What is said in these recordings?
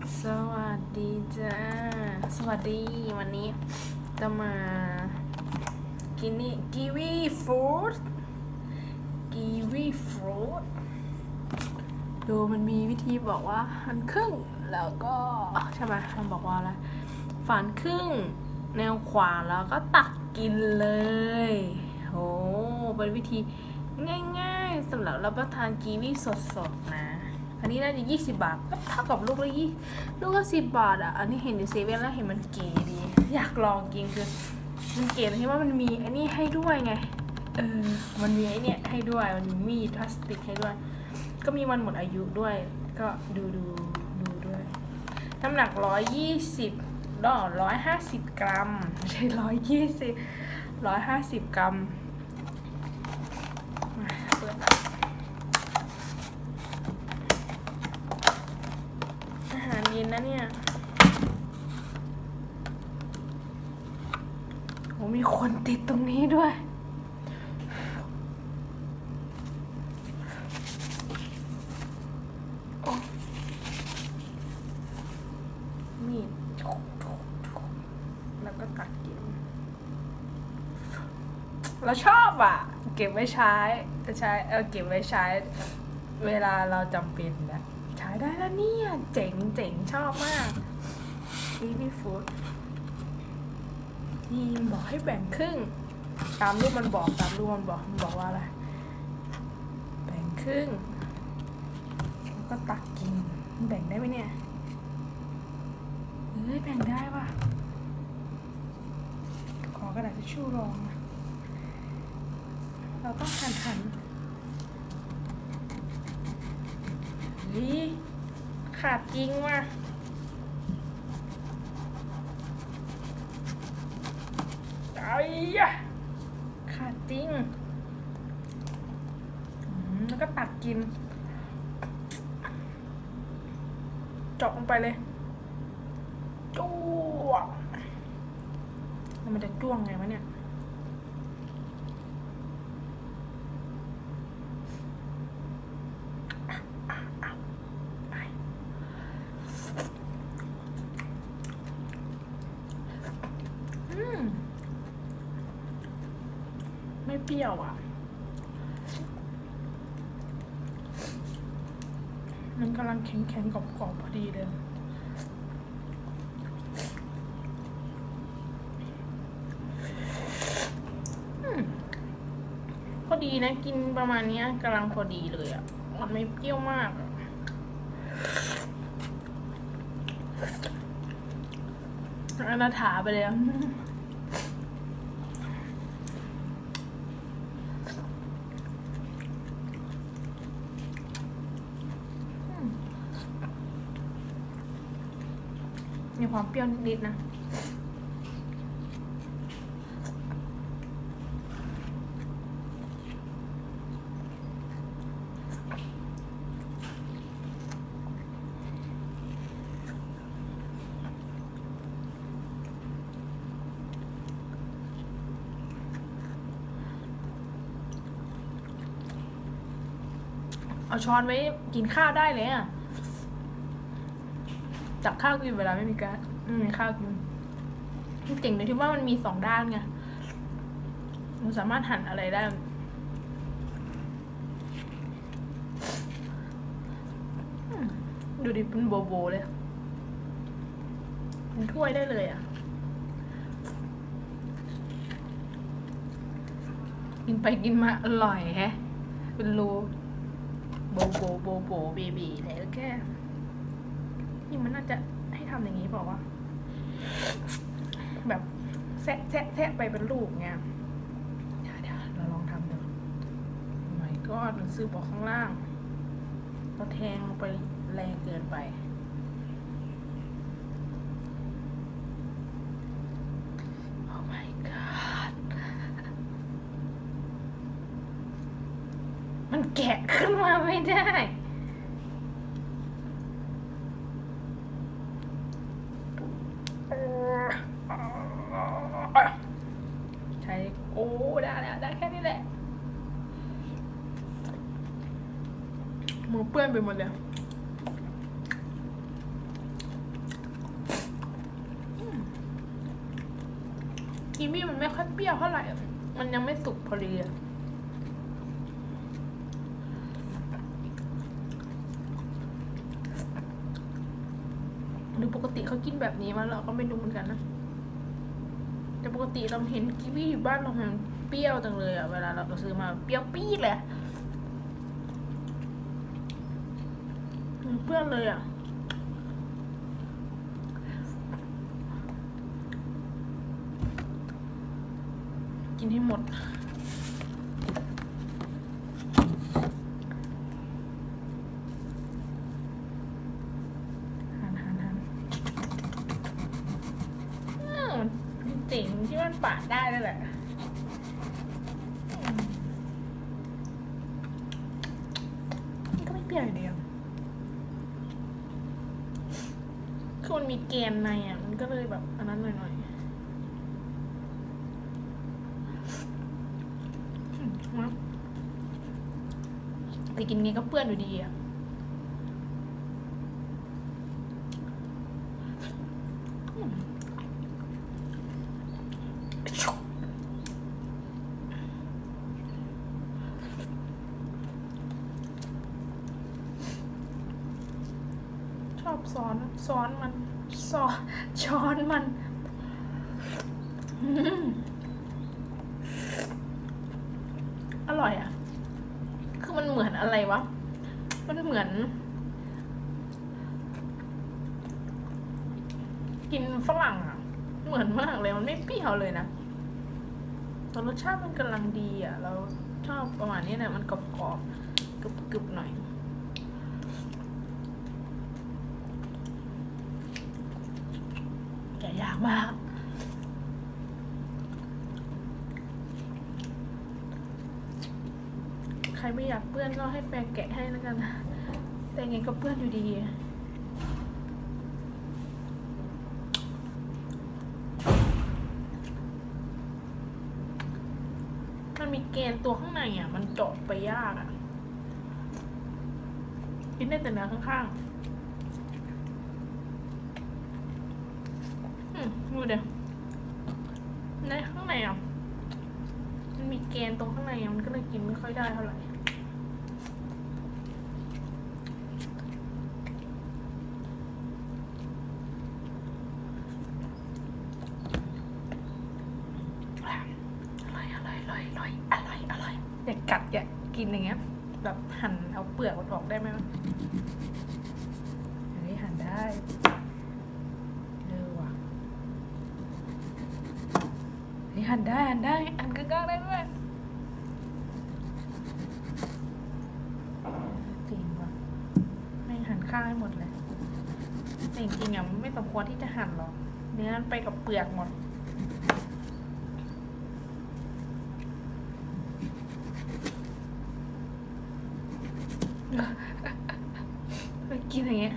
สวัสดีจ้า สวัสดีวันนี้จะมากินนี่กีวีฟรุตกีวีฟรุตดูมันมีวิธีบอกว่าหันครึ่ง แล้วก็ใช่ไหมมันบอกว่าอะไรฝันครึ่ง แนวขวางแล้วก็ตักกินเลยโอ้เป็นวิธีง่ายๆสำหรับรับประทานกีวีสดๆนะอั นนี้น่าจะยี่สิบาทก็เท่ากับลูกละยี่ลูกละสิบบาทอะ อันนี้เห็นในเซเว่นแล้วเห็นมันเก๋ดี อยากลองกินคือมันเก๋ตรงที่ว่ามันมีอ้นี่ให้ด้วยไง เออ มันมีไอ้เนี่ยให้ด้วย มันมีมีดพลาสติกให้ด้วย ก็มีวันหมดอายุด้วย ก็ดูดูดูด้วย น้ำหนักร้อยยี่สิบดอร้อยห้าสิบกรัมไม่ใช่ร้อยยี่สิบร้อยห้าสิบกรัมมาเปิด อาหารเย็นนะเนี่ยโหมีคนติดตรงนี้ด้วย โอ้มีดแล้วก็ตัดกิน เราชอบอะ เก็บไว้ใช้ใช้เออเก็บไว้ใช้ เวลาเราจำเป็นนะใช้ได้แล้วเนี่ย เจ๋งเจ๋งชอบมากอีพี่ฟูดยีมบอกให้แบ่งครึ่ง ตามรูปมันบอกตามรูปมันบอกมันบอกว่าอะไร แบ่งครึ่งแล้วก็ตักกินแบ่งได้ไหมเนี่ยเฮ้ยแบ่งได้วะขอกระดาษทิชชู่รองนะ เราต้องหันหันเฮ้ยขาดจริงว่ะไอ้ยะขาดจริง แล้วก็ตักกิน เจาะลงไปเลยจ้วงมันจะจ้วงไงวะเนี่ย อืม ไม่เป รี้ยวอะ มันกำลังแข็งๆกรอบๆพอดีเลยพอดีนะกินประมาณนี้กำลังพอดีเลยอะ มันไม่เปรี้ยวมากอะอนาถาไปเลยอะ มีความเปรี้ยวนิดๆนะ เอาช้อนไว้กินข้าวได้เลยอะจับข้าวกินเวลาไม่มีการ ไม่มีข้าวกินมันเจ๋งเลยที่ว่ามันมีสองด้านไงมันสามารถหั่นอะไรได้ดูดิเป็นโบโบเลยเป็นถ้วยได้เลยอะ กินไปกินมาอร่อยแฮะ เป็นรูโบโบโบโบเบบีเลยแค่นี่มันน่าจะให้ทำอย่างนี้เปล่าวะ แบบแซะแซะแซะไปเป็นลูกเงี้ยเดี๋ยวเดี๋ยวเราลองทำดูไม่ก็มันซื้อบอกข้างล่างเราแทงลงไปแรงเกินไป โอ้ my god มันแกะขึ้นมาไม่ได้ เปื้อนไปหมดเลยกีวีมันไม่ค่อยเปรี้ยวเท่าไหร่ มันยังไม่สุกพอดีอะหรือปกติเขากินแบบนี้มาเราก็ไม่ดูเหมือนกันนะ แต่ปกติเราเห็นกีวีอยู่บ้านเราเห็นเปรี้ยวจังเลยอะเวลาเราซื้อมาเปรี้ยวปี๊ดเลย อะมือเปื้อนเลยอะกินให้หมด หันหันหันอืมจริงที่มันปาดได้นั่นแหละก็ไม่เปรี้ยวอยู่ดีอะคือ มีแกนในอะ มันก็เลยแบบอันนั้นหน่อยๆอืมมาแต่กินไงก็เปื้อนอยู่ดีอะชอบซ้อนซ้อนมัน ซอช้อนมันอืมอร่อยอะ คือมันเหมือนอะไรวะ มันเหมือน กินฝรั่งอะ เหมือนมากเลย มันไม่เปรี้ยวเลยนะแต่รสชาติมันกำลังดีอะ เราชอบประมาณนี้นะมันกรอบๆกรึบๆหน่อย แกะยาก มาก ใครไม่อยากเปื้อนก็ให้แฟนแกะให้แล้วกันนะ แต่ยังไงก็เปื้อนอยู่ดีมันมีเกณฑ์ตัวข้างในอะ มันเจาะไปยากอะ กินได้แต่เนื้อข้างๆ อืม ดูเดี๋ยวในข้างในอะมันมีแกนตรงข้างในอะมันก็เลยกินไม่ค่อยได้เท่าไหร่อร่อยอร่อยอร่อยอร่อยอร่อยอร่อยอยากัดอย่ากินอย่างเงี้ยแบบหั่นเอาเปลือกออกได้ไหมวะอันนี้หั่นได้เออว่ะอั นนี้หั่นได้หั่นได้หั่นกลางๆได้ด้วยจริงว่ะไม่หั่นข้างให้หมดเลยแต่จริงๆอะมันไม่สมควรที่จะหั่นหรอกเนื้อมันไปกับเปลือกหมดกินอย่างเงี้ย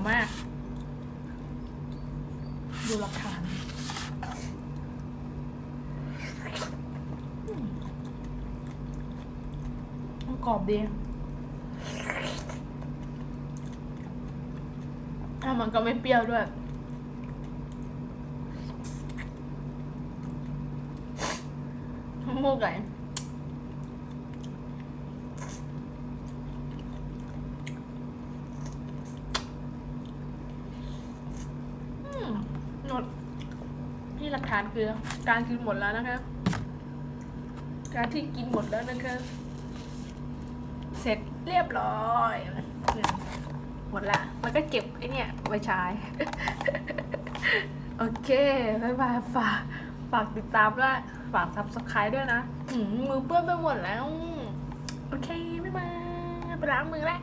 ยวมาก ดูหลักฐานกรอบดีอะมันก็ไม่เปรี้ยวด้วยมูกไหลอืมหมดนี่หลัก ฐานคือการกินหมดแล้วนะคะ การที่กินหมดแล้วนะคะเสร็จเรียบร้อยหมดละแล้วก็เก็บไอ้เนี่ยไว้ใช้ โอเคบายบายฝากฝากติดตามด้วยฝากซับสไครต์ด้วยนะมือเปื้อนไปหมดแล้ว โอเคบ๊ายบายไปล้างมือแล้ว